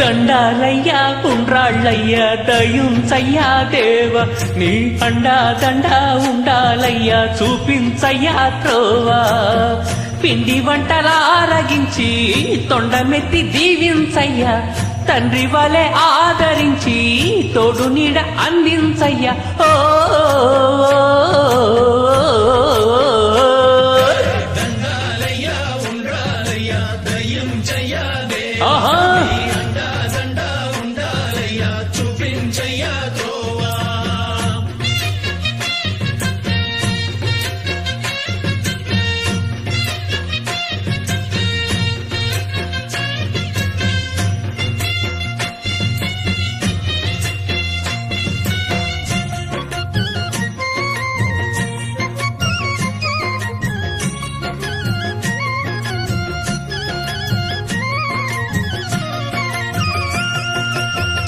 దండాలయ్యా ఉండ్రాళ్ళయ్యా దయుంచయ్యా దేవ. నీ అండా దండా ఉండాలయ్యా చూపించయ్యా త్రోవా. పిండి వంటల ఆరగించి తొండమెత్తి దీవించయ్యా. తండ్రి వలె ఆదరించి తోడు నీడ అందించయ్యా. ఓ.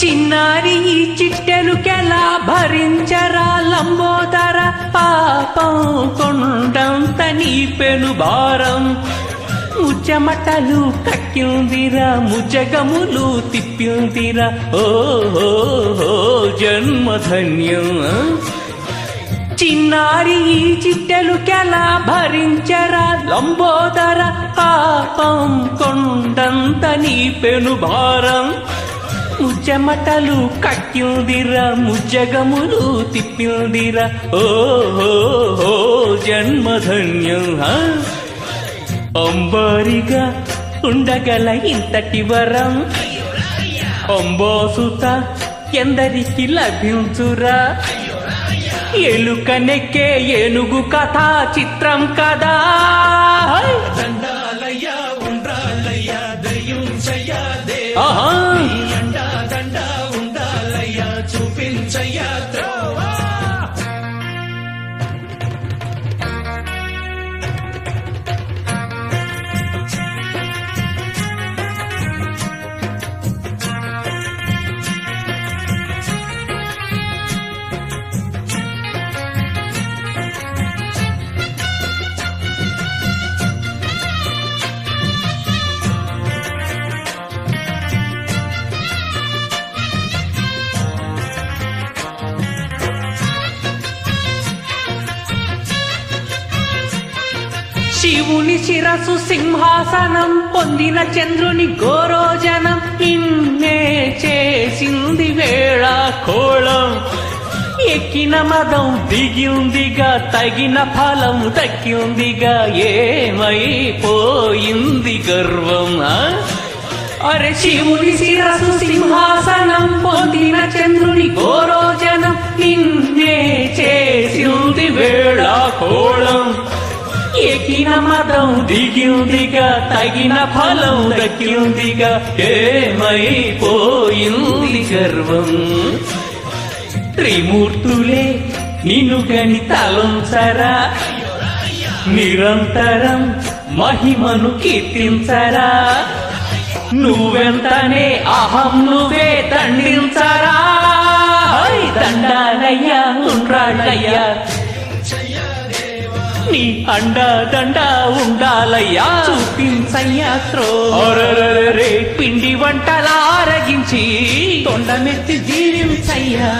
చిన్నారి ఈ చిట్టెలుకెలా భరించరా లంబోదర పాపం? కొండంత నీ పెను భారం. ముచ్చమటలు కక్కిందిరా ముజగములు తిప్పిందిరా. ఓహో జన్మధన్యం. చిన్నారి ఈ చిట్టెలుకెలా భరించరా లంబోదర పాపం? కొండంత నీ పెను భారం. ముచ్చమటలు కట్టిందిరా ముజ్జగములు తిప్పిందిరా. ఓహో జన్మధన్యం అంబారిగా ఉండగల ఇంతటి వరం. అంబోసుత ఎందరికి లభించురా? ఎలుకనెక్కే ఏనుగు కథ చిత్రం కదా. శివుని శిరసు సింహాసనం పొందిన చంద్రుని గోరోజనం. ఇన్నే చేసింది వేళ కోళం. ఎక్కిన మదం దిగిందిగా తగిన ఫలం దక్కిందిగా ఏమైపోయింది గర్వం అరే శివుని శిరసు సింహాసనం పొందిన చంద్రుని గోరోజనం. నిన్నే చేసింది వేళ కోళం. ఎక్కిన మదం దిగిందిగా తగిన ఫలం దక్కిందిగా ఏమైపోయింది గర్వం త్రిమూర్తులే నిన్ను గని తలంచరా నిరంతరం మహిమను కీర్తించరా నువ్వెంతనే అహం నువ్వే దండించరా. దండాలయ్యా ఉండ్రాళ్ళయ్యా. నీ అండా దండా ఉండాలయ్యా. చూపించయ్యా త్రో పిండి వంటల ఆరగించి తొండమెత్తి జీవించయ్యా.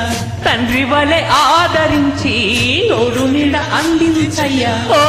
తండ్రి వలె ఆదరించి తోడు నీడ అందించయ్యా. ఓ